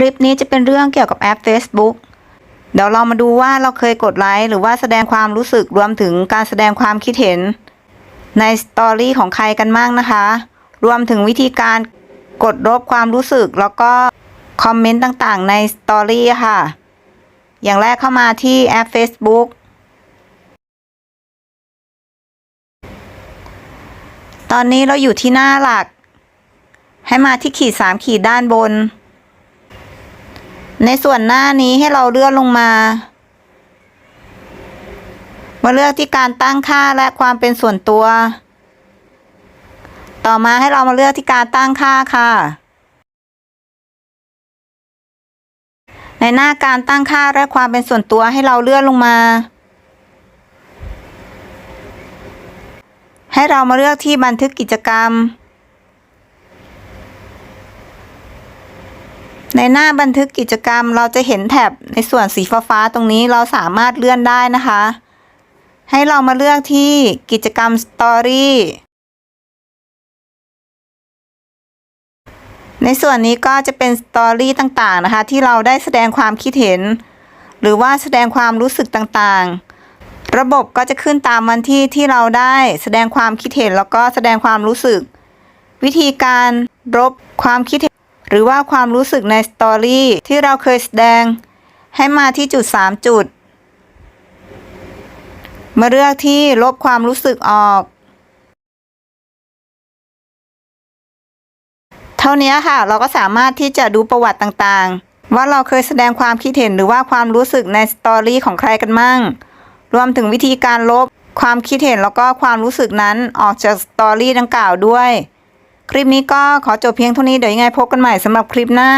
คลิปนี้จะเป็นเรื่องเกี่ยวกับแอป Facebook เดี๋ยวเรามาดูว่าเราเคยกดไลค์หรือว่าแสดงความรู้สึกรวมถึงการแสดงความคิดเห็น ในสตอรี่ของใครกันบ้างนะคะ รวมถึงวิธีการกดลบความรู้สึก แล้วก็คอมเมนต์ต่างๆ ในสตอรี่ค่ะ อย่างแรกเข้ามาที่แอป Facebook ตอนนี้เราอยู่ที่หน้าหลัก ให้มาที่ขีดสามขีดด้านบน ในส่วนหน้านี้ให้เราเลื่อนลงมา มาเลือกที่การตั้งค่าและความเป็นส่วนตัว ต่อมาให้เรามาเลือกที่การตั้งค่าค่ะ ในหน้าการตั้งค่าและความเป็นส่วนตัวให้เราเลื่อนลงมา ให้เรามาเลือกที่บันทึกกิจกรรม ในหน้าบันทึกกิจกรรมเราจะเห็นแถบในส่วนสีฟ้าๆตรงนี้เราสามารถเลื่อนได้นะคะ ให้เรามาเลือกที่กิจกรรม Story ในส่วนนี้ก็จะเป็นสตอรี่ต่างๆนะคะ ที่เราได้แสดงความคิดเห็น หรือว่าแสดงความรู้สึกต่างๆ ระบบก็จะขึ้นตามวันที่ที่เราได้แสดงความคิดเห็นแล้วก็แสดงความรู้สึก วิธีการลบความคิดเห็น หรือว่าความรู้สึกในสตอรี่ที่เราเคยแสดง ให้มาที่จุด 3 จุด มาเลือกที่ลบความรู้สึกออก เท่านี้ค่ะ เราก็สามารถที่จะดูประวัติต่างๆ ว่าเราเคยแสดงความคิดเห็นหรือว่าความรู้สึกในสตอรี่ของใครกันมั่ง รวมถึงวิธีการลบความคิดเห็นแล้วก็ความรู้สึกนั้นออกจากสตอรี่ดังกล่าวด้วย คลิปนี้ก็ขอจบเพียงเท่านี้เดี๋ยวยังไงพบกันใหม่สำหรับคลิปหน้า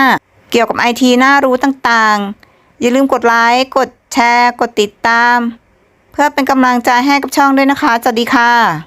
เกี่ยวกับไอทีน่ารู้ต่างๆ อย่าลืมกดไลค์กดแชร์ กดติดตาม เพื่อเป็นกำลังใจให้กับช่องด้วยนะคะสวัสดีค่ะ